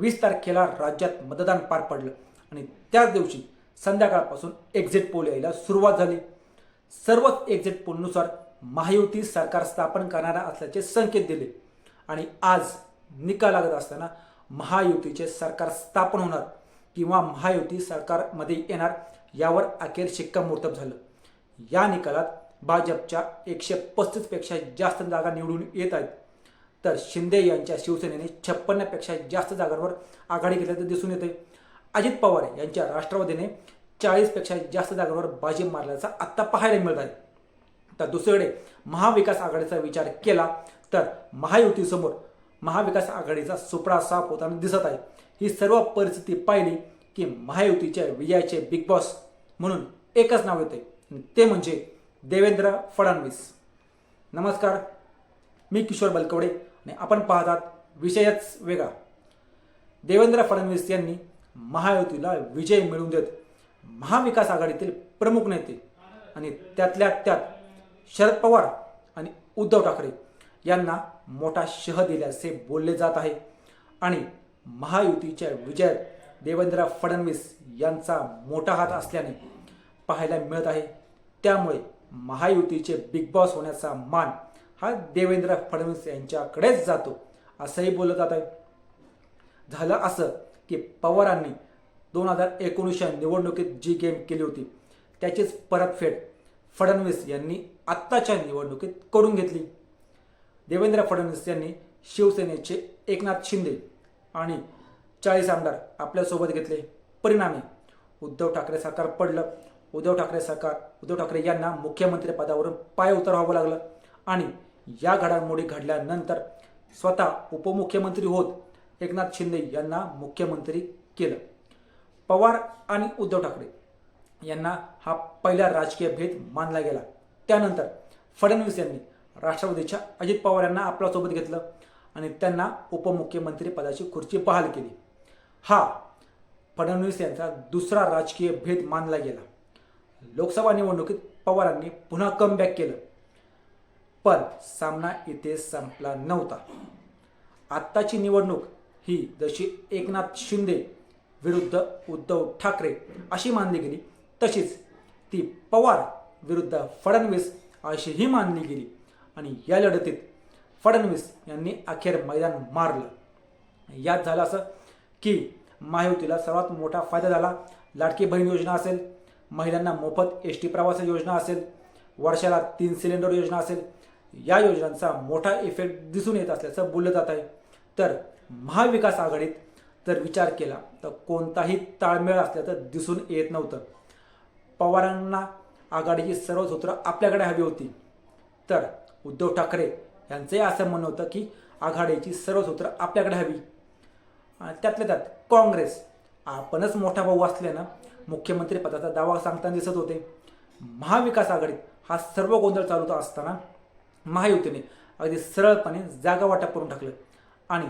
वीस तारखेला राज्यात मतदान पार पडलं. आणि त्याच दिवशी संध्याकाळपासून एक्झिट पोल यायला सुरुवात झाली. सर्वच एक्झिट पोलनुसार महायुती सरकार स्थापन करणारा असल्याचे संकेत दिले. आणि आज निकाल लागत असताना महायुतीचे सरकार स्थापन होणार किंवा महायुती सरकारमध्ये येणार यावर अखेर शिक्कामोर्तब झालं. या निकालात भाजपच्या एकशे पस्तीसपेक्षा जास्त जागा निवडून येत आहेत. तर शिंदे यांच्या शिवसेनेने छप्पन्नपेक्षा जास्त जागांवर आघाडी घेतल्याचं दिसून येते अजित पवार यांच्या राष्ट्रवादीने चाळीसपेक्षा जास्त जागांवर बाजी मारल्याचा आत्ता पाहायला मिळत आहे तर दुसरीकडे महाविकास आघाडीचा विचार केला तर महायुतीसमोर महाविकास आघाडीचा सुपडा साफ होताना दिसत आहे. ही सर्व परिस्थिती पाहिली की महायुतीच्या विजयाचे बिग बॉस म्हणून एकच नाव येते ते म्हणजे देवेंद्र फडणवीस. नमस्कार. मी किशोर बलकवडे. आणि आपण पाहतात विषयच वेगळा. देवेंद्र फडणवीस यांनी महायुतीला विजय मिळवून देत महाविकास आघाडीतील प्रमुख नेते आणि त्यातल्या त्यात शरद पवार आणि उद्धव ठाकरे यांना मोठा शह दिल्याचे बोलले जात आहे. आणि महायुतीच्या विजयात देवेंद्र फडणवीस यांचा मोठा हात असल्याने पाहायला मिळत आहे. त्यामुळे महायुतीचे बिग बॉस होण्याचा मान हा देवेंद्र फडणवीस यांच्याकडेच जातो. असंही बोललं जात आहे झालं असं की पवारांनी दोन हजार एकोणीसच्या निवडणुकीत जी गेम केली होती त्याचीच परतफेड फडणवीस यांनी आत्ताच्या निवडणुकीत करून घेतली. देवेंद्र फडणवीस यांनी शिवसेनेचे एकनाथ शिंदे आणि चाळीस आमदार आपल्यासोबत घेतले. परिणामी उद्धव ठाकरे सरकार पडलं. उद्धव ठाकरे सरकार उद्धव ठाकरे यांना मुख्यमंत्री पदावरून पाय उतरवावं लागलं आणि या घडामोडी घडल्यानंतर स्वतः उपमुख्यमंत्री होत एकनाथ शिंदे यांना मुख्यमंत्री केलं. पवार आणि उद्धव ठाकरे यांना हा पहिला राजकीय भेद मानला गेला. त्यानंतर फडणवीस यांनी राष्ट्रवादीच्या अजित पवार यांना आपल्यासोबत घेतलं आणि त्यांना उपमुख्यमंत्री पदाची खुर्ची बहाल केली. हा फडणवीस यांचा दुसरा राजकीय भेद मानला गेला. लोकसभा निवडणुकीत पवारांनी पुन्हा कमबॅक केलं. पण सामना इथे संपला नव्हता. आत्ताची निवडणूक ही जशी एकनाथ शिंदे विरुद्ध उद्धव ठाकरे अशी मानली गेली तशीच ती पवार विरुद्ध फडणवीस अशीही मानली गेली. आणि या लढतीत फडणवीस यांनी अखेर मैदान मारलं. यात झालं असं की महायुतीला सर्वात मोठा फायदा झाला लाडकी बहीण योजना असेल महिलांना मोफत एस टी प्रवास योजना असेल वर्षाला तीन सिलेंडर योजना असेल या योजनांचा मोठा इफेक्ट दिसून येत असल्याचं बोललं जात आहे. तर महाविकास आघाडीत जर विचार केला तर कोणताही ताळमेळ असल्याचं दिसून येत नव्हतं. पवारांना आघाडीची सर्व सूत्र आपल्याकडे हवी होती. तर उद्धव ठाकरे यांचंही असं म्हणणं होतं की आघाडीची सर्व सूत्र आपल्याकडे हवी. आणि त्यातल्या त्यात काँग्रेस आपणच मोठा भाऊ असल्यानं मुख्यमंत्री पदाचा दावा सांगताना दिसत होते. महाविकास आघाडीत हा सर्व गोंधळ चालू असताना महायुतीने अगदी सरळपणे जागा वाटप करून टाकलं. आणि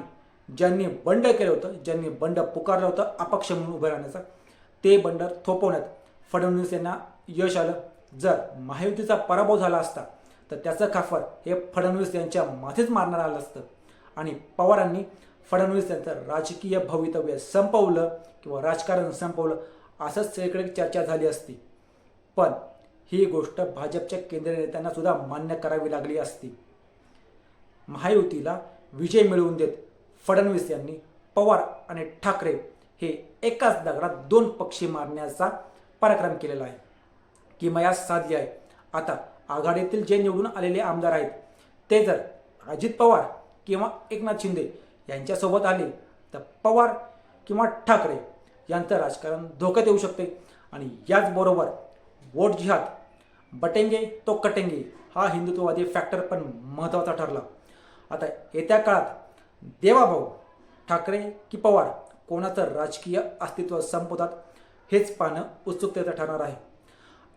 ज्यांनी बंड केलं होतं ज्यांनी बंड पुकारलं होतं अपक्ष म्हणून उभं राहण्याचं ते बंड थोपवण्यात फडणवीस यांना यश आलं. जर महायुतीचा पराभव झाला असता तर त्याचं खाफर हे फडणवीस यांच्या माथेच मारणार आलं असतं. आणि पवारांनी फडणवीस यांचं राजकीय भवितव्य संपवलं किंवा राजकारण संपवलं असंच सगळीकडे चर्चा झाली असती. पण ही गोष्ट भाजपच्या केंद्रीय नेत्यांना सुद्धा मान्य करावी लागली असती. महायुतीला विजय मिळवून देत फडणवीस यांनी पवार आणि ठाकरे हे एकाच दगडात दोन पक्षी मारण्याचा पराक्रम केलेला आहे. किमयात साधली आहे. आता आघाडीतील जे निवडून आलेले आमदार आहेत ते जर अजित पवार किंवा एकनाथ शिंदे यांच्यासोबत आले तर पवार किंवा ठाकरे यांचं राजकारण धोक्यात येऊ शकते. आणि याचबरोबर वोट जिहाद बटेंगे तो कटेंगे हा हिंदुत्ववादी फॅक्टर पण महत्त्वाचा ठरला. आता येत्या काळात देवाभाऊ ठाकरे की पवार कोणाचं राजकीय अस्तित्व संपवतात हेच पाहणं उत्सुकतेचं ठरणार आहे.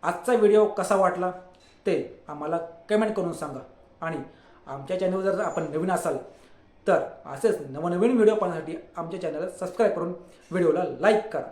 आजचा व्हिडिओ कसा वाटला ते आम्हाला कमेंट करून सांगा. आणि आमच्या चॅनलवर जर आपण नवीन असाल तर असेच नवनवीन व्हिडिओ पाहण्यासाठी आमच्या चॅनलला सबस्क्राईब करून व्हिडिओला लाईक करा.